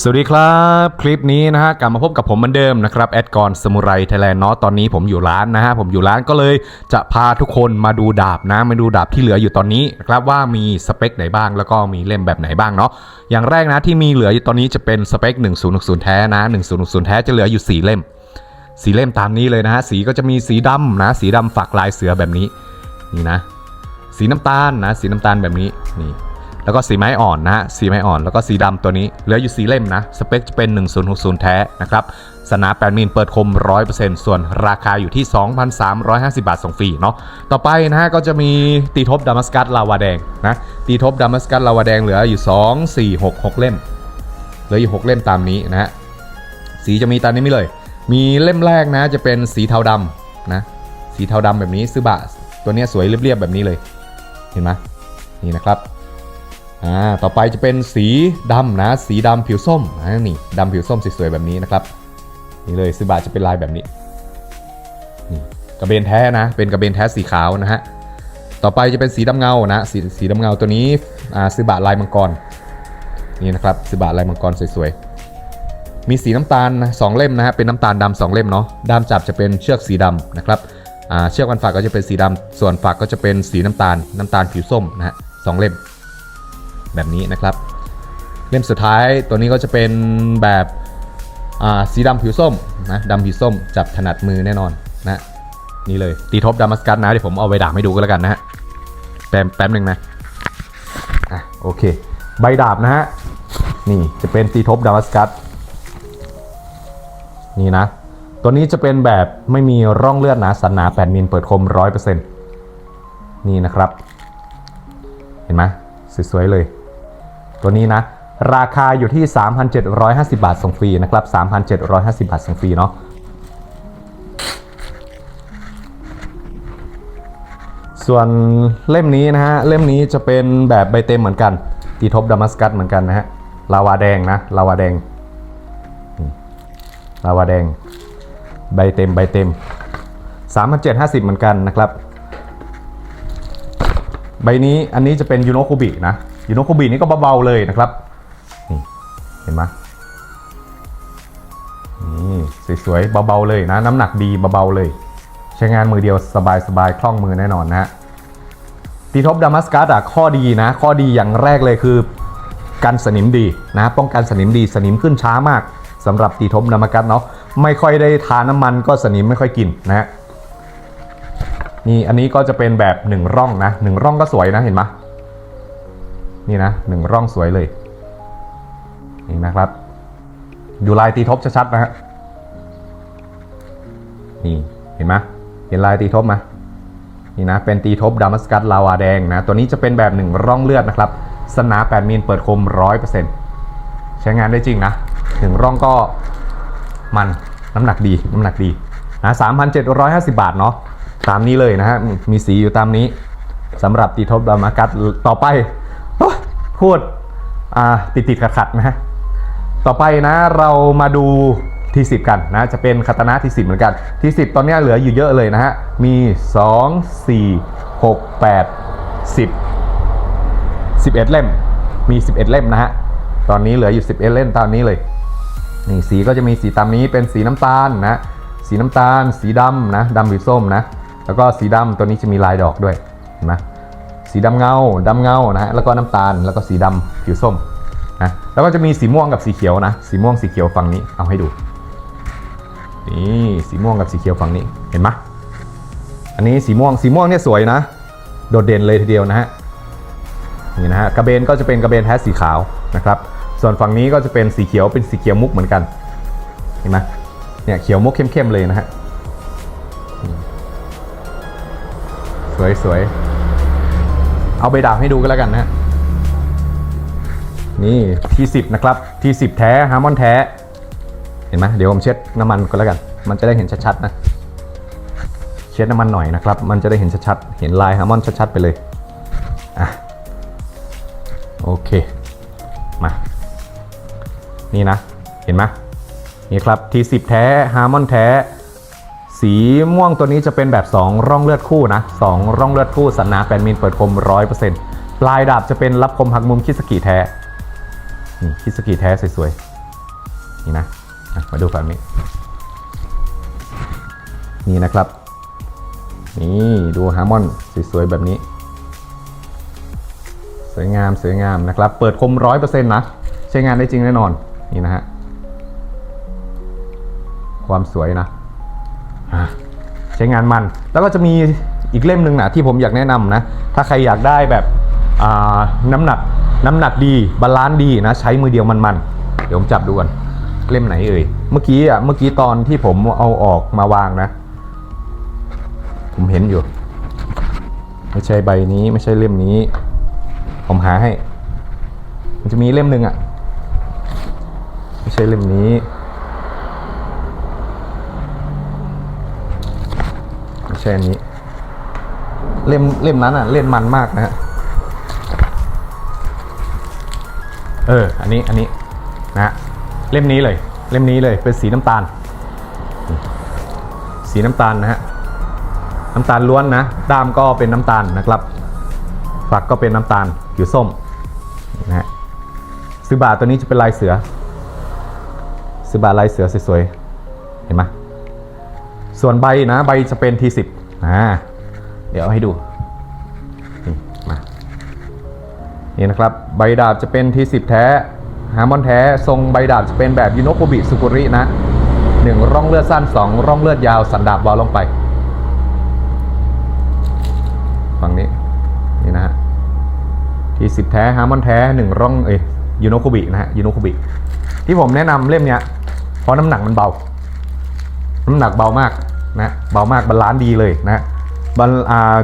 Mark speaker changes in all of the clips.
Speaker 1: สวัสดีครับ คลิปนี้นะฮะกลับมาพบกับผมเหมือนเดิมนะครับแอดกรสมุไรไทยแลนด์เนาะตอนนี้ผมอยู่ร้านนะฮะผมอยู่ร้านก็เลยจะพาทุกคนมาดูดาบนะมาดูดาบที่เหลืออยู่ตอนนี้นะครับว่ามีสเปคไหนบ้างแล้วก็มีเล่มแบบไหนบ้างเนาะอย่างแรกนะที่มีเหลืออยู่ตอนนี้จะเป็นสเปค 1060 แท้นะ 1060 แท้จะเหลืออยู่ 4 เล่ม สีเล่มตามนี้เลยนะฮะสีก็จะมีสีดำนะ สีดำฝักลายเสือแบบนี้นี่นะ สีน้ำตาลนะ สีน้ำตาลแบบนี้นี่ แล้วก็สีไม้อ่อนนะฮะสีไม้อ่อนแล้วก็สีดำตัวนี้เหลืออยู่สีเล่มนะสเปคจะเป็น 1060 แท้นะครับสนา8มิลเปิดคม 100%ส่วนราคาอยู่ที่ 2,350 บาทส่งฟรีเนาะต่อไปนะฮะก็จะมีตีทบดามัสกัสลาวาแดงนะตีทบดามัสกัสลาวาแดงเหลืออยู่ 2 4 6 6 เล่มเหลืออยู่ 6 เล่มตามนี้นะฮะสีจะมีตามนี้ไม่เลย มีเล่มแรกนะจะเป็นสีเทาดำนะสีเทาดำแบบนี้ซึบะตัวนี้สวยเรียบๆแบบนี้เลย เห็นไหมนี่นะครับ อ่าต่อไปจะเป็นสีดำนะ สีดำผิวส้มอ่านี่ดำผิวส้มสวยๆแบบนี้นะครับนี่เลยซึบะจะเป็นลายแบบนี้นี่กระเบนแท้นะ เป็นกระเบนแท้สีขาวนะฮะต่อไปจะเป็นสีดำเงานะสีสีดำเงาตัวนี้อ่าซึบะลายมังกรนี่นะครับซึบะลายมังกรสวยๆมีสีน้ำตาลสองเล่มนะฮะเป็นน้ำตาลดำสองเล่มเนาะด้ามจับจะเป็นเชือกสีดำนะครับอ่าเชือกวันฝักก็จะเป็นสีดำส่วนฝักก็จะเป็นสีน้ำตาลน้ำตาลผิวส้มนะฮะสองเล่ม แบบนี้นะครับเล่มสุดท้ายตัวนี้ก็จะเป็นแบบสีดำผิวส้มนะดำผิวส้มจับถนัดมือแน่นอนนะนี่เลยตีทบดามัสกัสนะเดี๋ยวผมเอาใบดาบให้ดูก็แล้วกันนะฮะแป๊บแป๊บหนึ่งนะอะโอเค ใบดาบนะฮะนี่จะเป็นตีทบดามัสกัสนี่นะ ตัวนี้จะเป็นแบบไม่มีร่องเลือดนะสันหนา8มิลเปิดคม100%นี่นะครับ เห็นไหมสวยๆเลย ตัวนี้นะ ราคาอยู่ที่ 3,750 บาทส่งฟรีนะครับ 3,750 บาทส่งฟรีเนาะส่วนเล่มนี้นะฮะ เล่มนี้จะเป็นแบบใบเต็มเหมือนกันตีทบดามัสกัสเหมือนกันนะฮะลาวาแดงนะลาวาแดงลาวาแดง ใบเต็มใบเต็ม3,750 เหมือนกันนะครับ ใบนี้อันนี้จะเป็นยูโนคุบินะ ยูโนโคบินี่ก็เบาๆเลยนะครับนี่เห็นไหมนี่สวยๆเบาๆเลยนะ น้ำหนักดีเบาๆเลย ใช้งานมือเดียวสบายๆคล่องมือแน่นอนนะฮะตีทบดามัสกัสอะข้อดีนะ ข้อดีอย่างแรกเลยคือกันสนิมดีนะป้องกันสนิมดีสนิมขึ้นช้ามากสำหรับตีทบดามัสกัสเนาะไม่ค่อยได้ทาน้ำมันก็สนิมไม่ค่อยกินนะฮะนี่อันนี้ก็จะเป็นแบบหนึ่งร่องนะหนึ่งร่องก็สวยนะเห็นไหม นี่นะหนึ่งร่องสวยเลยนี่นะครับ อยู่ลายตีทบชัดๆนะฮะนี่เห็นไหมเห็นลายตีทบไหมนี่นะเป็นตีทบดามัสกัสลาวาแดงนะตัวนี้จะเป็นแบบหนึ่งร่องเลือดนะครับ สนา 8มิลเปิดคม 100%ใช้งานได้จริงนะหนึ่งร่องก็มันน้ำหนักดีน้ำหนักดีนะ3,750 บาทเนาะตามนี้เลยนะฮะมีสีอยู่ตามนี้สำหรับตีทบดามากัสต่อไป พูดติดติดขัดขัดๆนะฮะต่อไปนะเรามาดูทีสิบกันนะจะเป็นคาตนะทีสิบเหมือนกันทีสิบตอนนี้เหลืออยู่เยอะเลยนะฮะ มี 2 4 6 8 10 11 เล่ม มี 11 เล่มนะฮะ ตอนนี้เหลืออยู่ 11 เล่มตามนี้เลย นี่สีก็จะมีสีตามนี้เป็นสีน้ำตาลนะ สีน้ำตาล สีดำนะดำหรือส้มนะ แล้วก็สีดำตัวนี้จะมีลายดอกด้วยเห็นไหม สีดำเงาดำเงานะฮะแล้วก็น้ำตาลแล้วก็สีดำผิวส้มนะแล้วก็จะมีสีม่วงกับสีเขียวนะสีม่วงสีเขียวฝั่งนี้เอาให้ดูนี่สีม่วงกับสีเขียวฝั่งนี้เห็นไหมอันนี้สีม่วงสีม่วงเนี่ยสวยนะ โดดเด่นเลยทีเดียวนะฮะนี่นะฮะกระเบนก็จะเป็นกระเบนแท้สีขาวนะครับ ส่วนฝั่งนี้ก็จะเป็นสีเขียวเป็นสีเขียวมุกเหมือนกันเห็นไหมเนี่ยเขียวมุกเข้มๆเลยนะฮะสวยสวย เอาใบดาบให้ดูกันแล้วกันนะฮะนี่ที่สิบนะครับที่สิบแท้ฮาร์มอนแท้ เห็นไหมเดี๋ยวผมเช็ดน้ำมันก็แล้วกัน มันจะได้เห็นชัดๆนะ เช็ดน้ำมันหน่อยนะครับ มันจะได้เห็นชัดๆ เห็นลายฮาร์มอนชัดๆไปเลยอะโอเค มา นี่นะ เห็นไหมนี่ครับทีสิบแท้ฮาร์มอนแท้ สีม่วงตัวนี้จะเป็นแบบ 2 ร่องเลือดคู่นะ 2 ร่องเลือดคู่สันนา8มิลเปิดคม 100%ปลายดาบจะเป็นรับคมหักมุมคิสกิแท้ นี่คิสกิแท้สวยๆ นี่นะ มาดูฝั่งนี้ นี่นะครับ นี่ดูฮาร์มอนสวยๆ แบบนี้ สวยงามสวยงามนะครับ เปิดคมร้อยเปอร์เซ็นต์นะ ใช้งานได้จริงแน่นอน นี่นะฮะ ความสวยนะ ใช้งานมัน แล้วก็จะมีอีกเล่มหนึ่งนะที่ผมอยากแนะนำนะ ถ้าใครอยากได้แบบน้ำหนักน้ำหนักดีบาลานซ์ดีนะใช้มือเดียวมันๆเดี๋ยวผมจับดูก่อนเล่มไหนเอ่ยเมื่อกี้อะเมื่อกี้ตอนที่ผมเอาออกมาวางนะ ผมเห็นอยู่ ไม่ใช่ใบนี้ไม่ใช่เล่มนี้ ผมหาให้ มันจะมีเล่มหนึ่งอะ ไม่ใช่เล่มนี้ ไม่ ใช่อันนี้ เล่มเล่มนั้นอะ เล่นมันมากนะฮะเออ อันนี้อันนี้นะฮะเล่มนี้เลย เล่มนี้เลยเป็นสีน้ำตาล สีน้ำตาลนะฮะน้ำตาลล้วนนะด้ามก็เป็นน้ำตาลนะครับฝักก็เป็นน้ำตาลผิวส้มนะฮะซื้อบาตัวนี้จะเป็นลายเสือซื้อบาลายเสือสวยๆเห็นไหม ส่วนใบนะใบจะเป็นทีสิบอ่าเดี๋ยวให้ดูนี่มานี่นะครับใบดาบจะเป็นทีสิบแท้ฮาร์มอนแท้ทรงใบดาบจะเป็นแบบยูโนโคบิสุกุรินะหนึ่งร่องเลือดสั้นสองร่องเลือดยาวสันดาบเบาลงไปฝั่งนี้นี่นะฮะทีสิบแท้ฮาร์มอนแท้หนึ่งร่องเอ้ยยูโนโคบินะฮะยูโนโคบิที่ผมแนะนำเล่มเนี้ยเพราะน้ำหนักมันเบา น้ำหนักเบามากนะเบามากบาลานซ์ดีเลยนะบา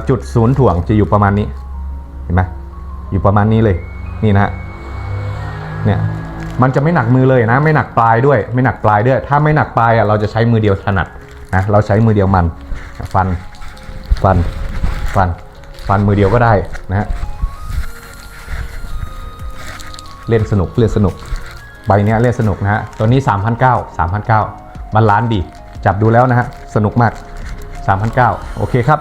Speaker 1: จุดศูนย์ถ่วงจะอยู่ประมาณนี้เห็นไหมอยู่ประมาณนี้เลยนี่นะเนี่ยมันจะไม่หนักมือเลยนะ ไม่หนักปลายด้วย ไม่หนักปลายด้วย ถ้าไม่หนักปลายอะเราจะใช้มือเดียวถนัดนะเราใช้มือเดียวมันฟันฟันฟันฟันมือเดียวก็ได้นะฮะเล่นสนุกเล่นสนุกใบเนี้ยเล่นสนุกนะฮะตัวนี้ 3,900 3,900บาลานซ์ดี จับดูแล้วนะฮะ สนุกมาก 3,900 โอเคครับ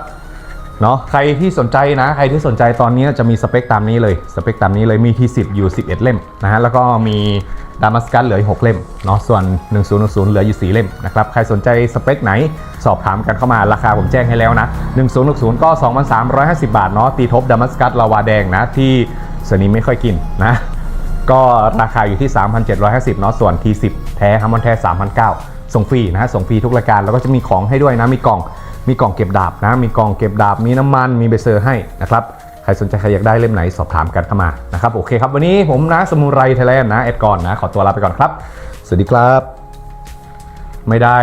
Speaker 1: เนาะใครที่สนใจนะ ใครที่สนใจตอนนี้จะมีสเปคตามนี้เลย สเปคตามนี้เลยมีที่10 อยู่ 11 เล่มนะฮะ แล้วก็มีดามัสกัสเหลืออีก6เล่มเนาะส่วน 1010 เหลืออยู่ 4 เล่มนะครับ ใครสนใจสเปคไหนสอบถามกันเข้ามาราคาผมแจ้งให้แล้วนะ 1060 ก็ 2,350 บาทเนาะตีทบดามัสกัสลาวาแดงนะ ที่สนีไม่ค่อยกินนะ ก็ราคาอยู่ที่ 3,750เนาะส่วน T10 แท้ฮัมมอนแท้3,900 ส่งฟรีนะฮะส่งฟรีทุกรายการแล้วก็จะมีของให้ด้วยนะมีกล่องมีกล่องเก็บดาบนะมีกล่องเก็บดาบมีน้ำมันมีเบเซอร์ให้นะครับใครสนใจใครอยากได้เล่มไหนสอบถามกันเข้ามานะครับโอเคครับวันนี้ผมนะสมุไรไทยแลนด์นะเอ็ดก่อนนะขอตัวลาไปก่อนครับ สวัสดีครับ ไม่ได้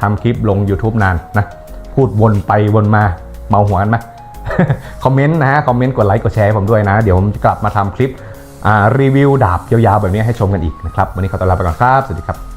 Speaker 1: ทำคลิปลง YouTube นานนะพูดวนไปวนมาเมาหัวกันไหมคอมเมนต์นะฮะคอมเมนต์กดไลค์กดแชร์ให้ผมด้วยนะ เดี๋ยวผมจะกลับมาทำคลิปอ่ารีวิวดาบยาวๆแบบนี้ให้ชมกันอีกนะครับวันนี้ขอตัวลาไปก่อนครับ สวัสดีครับ